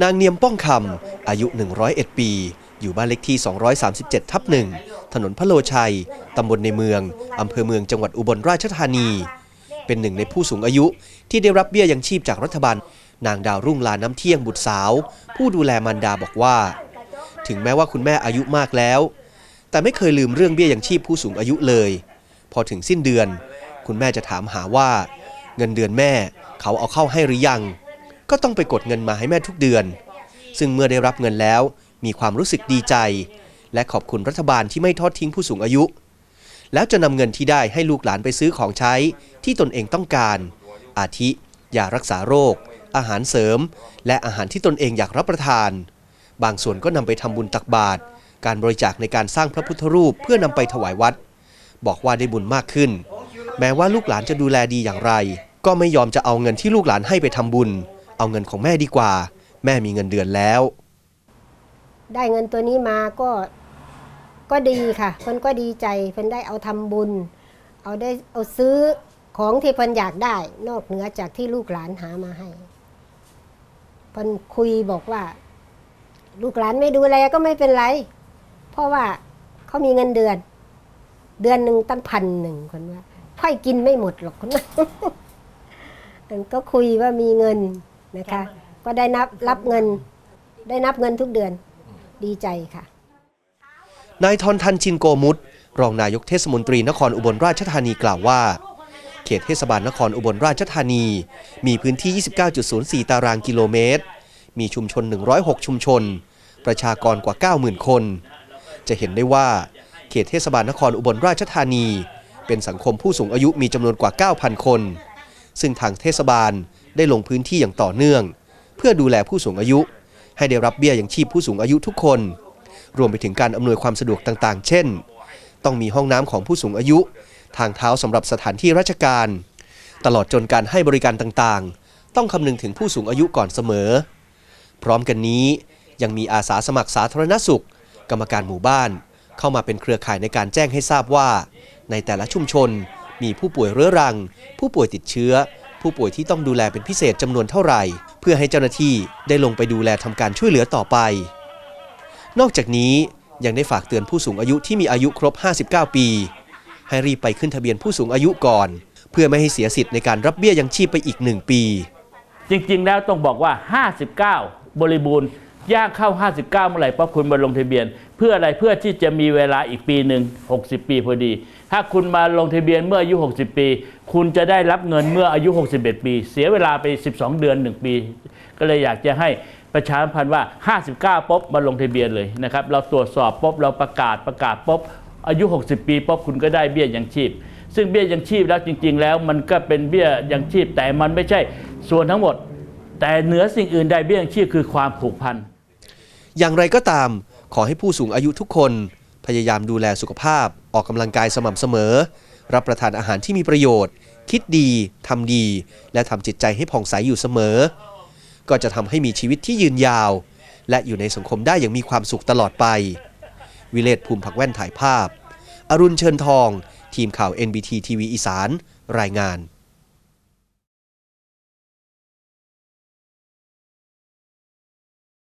นางเนียมป้องคำอายุ 101 ปี อยู่บ้านเล็กที่ 237 ทับหนึ่งถนนพระโลชัย ตำบลในเมือง อำเภอเมืองจังหวัดอุบลราชธานี เป็นหนึ่งในผู้สูงอายุที่ได้รับเบี้ยยังชีพจากรัฐบาล นางดาวรุ่งลาน้ำเที่ยงบุตรสาว ผู้ดูแลมารดาบอกว่า ถึงแม้ว่าคุณแม่อายุมากแล้ว แต่ไม่เคยลืมเรื่องเบี้ยยังชีพผู้สูงอายุเลย พอถึงสิ้นเดือน คุณแม่จะถามหาว่า เงินเดือนแม่เขาเอาเข้าให้หรือยัง ก็ต้องไปกดเงินมาให้แม่ทุกเดือน ซึ่งเมื่อได้รับเงินแล้ว มีความรู้สึกดีใจ และขอบคุณรัฐบาลที่ไม่ทอดทิ้งผู้สูงอายุ แล้วจะนำเงินที่ได้ให้ลูกหลานไปซื้อของใช้ที่ตนเองต้องการ อาทิยารักษาโรค อาหารเสริม และอาหารที่ตนเองอยากรับประทาน บางส่วนก็นำไปทำบุญตักบาตรการบริจาคในการสร้างพระพุทธรูปเพื่อนำไปถวายวัด บอกว่าได้บุญมากขึ้น แม้ว่าลูกหลานจะดูแลดีอย่างไร ก็ไม่ยอมจะเอาเงินที่ลูกหลานให้ไปทำบุญ เอาเงินของแม่ดีกว่า แม่มีเงินเดือนแล้ว ได้เงินตัวนี้มาก็ก็ดีค่ะเพิ่นก็ดีใจเพิ่นได้เอาทำบุญ เอาได้เอาซื้อของที่เพิ่นอยากได้ นอกเหนือจากที่ลูกหลานหามาให้เพิ่นคุยบอกว่า ลูกหลานไม่ดูแลก็ไม่เป็นไร เพราะว่าเขามีเงินเดือน เดือนหนึ่งตั้งพันหนึ่งคนว่าค่อยกินไม่หมดหรอกคนว่ามันก็คุยว่ามีเงิน นะคะ ก็ได้นับรับเงินได้นับเงินทุกเดือนดีใจค่ะ นายทอนทันชินโกมุตรองนายกเทศมนตรีนครอุบลราชธานีกล่าวว่า เขตเทศบาลนครอุบลราชธานี มีพื้นที่ 29.04 ตารางกิโลเมตร มีชุมชน 106 ชุมชน ประชากรกว่า 90,000 คน จะเห็นได้ว่า เขตเทศบาลนครอุบลราชธานี เป็นสังคมผู้สูงอายุมีจำนวนกว่า 9,000 คน ซึ่งทางเทศบาล ได้ลงพื้นที่อย่างต่อเนื่อง เพื่อดูแลผู้สูงอายุ ให้ได้รับเบี้ยอยังชีพผู้สูงอายุทุกคน รวมไปถึงการอำนวยความสะดวกต่างๆ เช่น ต้องมีห้องน้ำของผู้สูงอายุ ทางเท้าสำหรับสถานที่ราชการ ตลอดจนการให้บริการต่างๆ ต้องคำนึงถึงผู้สูงอายุก่อนเสมอ พร้อมกันนี้ยังมีอาสาสมัครสาธารณสุข กรรมการหมู่บ้าน เข้ามาเป็นเครือข่ายในการแจ้งให้ทราบว่า ในแต่ละชุมชนมีผู้ป่วยเรื้อรัง ผู้ป่วยติดเชื้อ ผู้ป่วยที่ต้องดูแลเป็นพิเศษจำนวนเท่าไหร่ เพื่อให้เจ้าหน้าที่ได้ลงไปดูแลทำการช่วยเหลือต่อไป นอกจากนี้ยังได้ฝากเตือนผู้สูงอายุที่มีอายุครบ 59 ปี ให้รีบไปขึ้นทะเบียนผู้สูงอายุก่อน เพื่อไม่ให้เสียสิทธิ์ในการรับเบี้ยยังชีพไปอีกหนึ่งปี จริงๆ แล้วต้องบอกว่า 59 บริบูรณ์ ย่างเข้า 59 เมื่อไหร่ปั๊บคุณมาลงทะเบียน เพื่ออะไรเพื่อที่จะมีเวลาอีกปีหนึ่ง60 ปีพอดี ถ้าคุณมาลงทะเบียนเมื่ออายุ 60 ปี คุณจะได้รับเงินเมื่ออายุ 61 ปี เสียเวลาไป 12 เดือน 1 ปี ก็เลยอยากจะให้ประชาสัมพันธ์ว่า 59ป๊บมาลงทะเบียนเลยนะครับเราตรวจสอบป๊บเราประกาศประกาศป๊บอายุ 60 ปีป๊บคุณก็ได้เบี้ยยังชีพ ซึ่งเบี้ยยังชีพแล้วจริง ๆ แล้วมันก็เป็นเบี้ยยังชีพแต่มันไม่ใช่ส่วนทั้งหมด แต่เหนือสิ่งอื่นใดเบี้ยยังชีพคือความผูกพัน อย่างไรก็ตาม ขอให้ผู้สูงอายุทุกคน พยายามดูแลสุขภาพ ออกกำลังกายสม่ำเสมอ รับประทานอาหารที่มีประโยชน์ คิดดีทำดี และทำจิตใจให้ผ่องใสอยู่เสมอ ก็จะทำให้มีชีวิตที่ยืนยาว และอยู่ในสังคมได้อย่างมีความสุขตลอดไป วิเลศภูมิผักแว่นถ่ายภาพ อรุณเชิญทอง ทีมข่าว NBT ทีวีอีสาน รายงาน